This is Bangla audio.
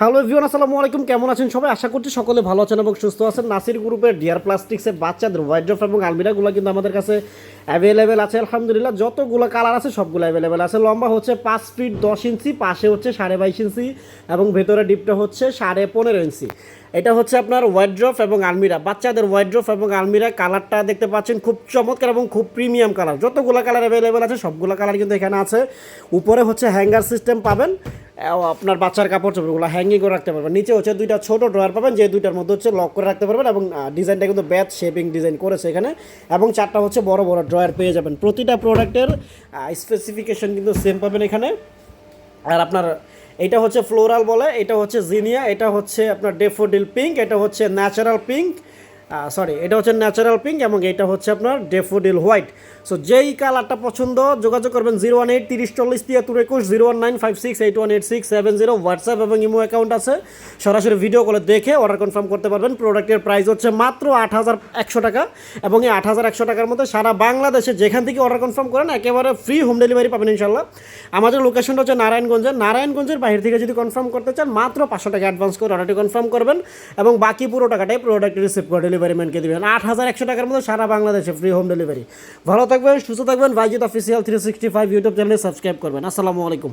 হ্যালো এভরিওয়ান, আসসালামু আলাইকুম। কেমন আছেন সবাই? আশা করছি সকলে ভালো আছেন এবং সুস্থ আছেন। নাসির গ্রুপের ডিয়ার প্লাস্টিক্সের বাচ্চাদের ওয়াইড্রফ এবং আলমিরাগুলো কিন্তু আমাদের কাছে অ্যাভেলেবেল আছে। আলহামদুলিল্লাহ, যতগুলো কালার আছে সবগুলো অ্যাভেলেবেল আছে। লম্বা হচ্ছে পাঁচ ফিট দশ ইঞ্চি পাশে হচ্ছে সাড়ে বাইশ ইঞ্চি এবং ভেতরে ডিপটা হচ্ছে সাড়ে পনেরো ইঞ্চি এটা হচ্ছে আপনার ওয়াইড্রফ এবং আলমিরা। বাচ্চাদের ওয়াইড্রফ এবং আলমিরা কালারটা দেখতে পাচ্ছেন খুব চমৎকার এবং খুব প্রিমিয়াম কালার যতগুলো কালার অ্যাভেলেবেল আছে, সবগুলো কালার কিন্তু এখানে আছে। উপরে হচ্ছে হ্যাঙ্গার সিস্টেম পাবেন। আপনার বাচ্চার কাপড় চোপড়গুলো হ্যাঙ্গিং করে রাখতে পারবেন। নিচে হচ্ছে দুইটা ছোট ড্রয়ার পাবেন, যে দুইটার মধ্যে হচ্ছে লক করে রাখতে পারবেন এবং ডিজাইনটা কিন্তু ব্যাথ শেপিং ডিজাইন করেছে এখানে। এবং চারটা হচ্ছে বড় বড় ড্রয়ার পেয়ে যাবেন। প্রতিটা প্রোডাক্টের স্পেসিফিকেশন কিন্তু সেম পাবেন এখানে। আর আপনার, এটা হচ্ছে ফ্লোরাল বলে, এটা হচ্ছে জিনিয়া এটা হচ্ছে আপনার ডেফোডিল পিঙ্ক এটা হচ্ছে ন্যাচারাল পিঙ্ক সরি এটা হচ্ছে ন্যাচারাল পিঙ্ক এবং এটা হচ্ছে আপনার ডেফোডিল হোয়াইট সো যেই কালারটা পছন্দ, যোগাযোগ করবেন জিরো ওয়ান এইট তিরিশ চল্লিশ তিয়াত্তর একুশ, zero one nine five six eight one eight six seven zero, WhatsApp এবং ইমো অ্যাকাউন্ট আছে। সরাসরি ভিডিও কলে দেখে অর্ডার কনফার্ম করতে পারবেন। প্রোডাক্টের প্রাইস হচ্ছে মাত্র আট হাজার একশো টাকা এবং এই আট হাজার একশো টাকার মধ্যে সারা বাংলাদেশে যেখান থেকে অর্ডার কনফার্ম করেন, একেবারে ফ্রি হোম ডেলিভারি পাবেন ইনশাল্লাহ আমাদের লোকেশনটা হচ্ছে নারায়ণগঞ্জের। নারায়ণগঞ্জের বাইরে থেকে যদি কনফার্ম করতে চান, মাত্র পাঁচশো টাকা অ্যাডভান্স করে অর্ডারটি কনফার্ম করবেন এবং বাকি পুরো টাকাটাই প্রোডাক্ট রিসিভ করে ডেলিভারি ম্যানকে দেবেন। আট হাজার একশো টাকার মধ্যে সারা বাংলাদেশে ফ্রি হোম ডেলিভারি ভালো থাকবেন, সুস্থ থাকবেন Baijit official three sixty five YouTube চ্যানেলে সাবস্ক্রাইব করবেন। আসসালামু আলাইকুম।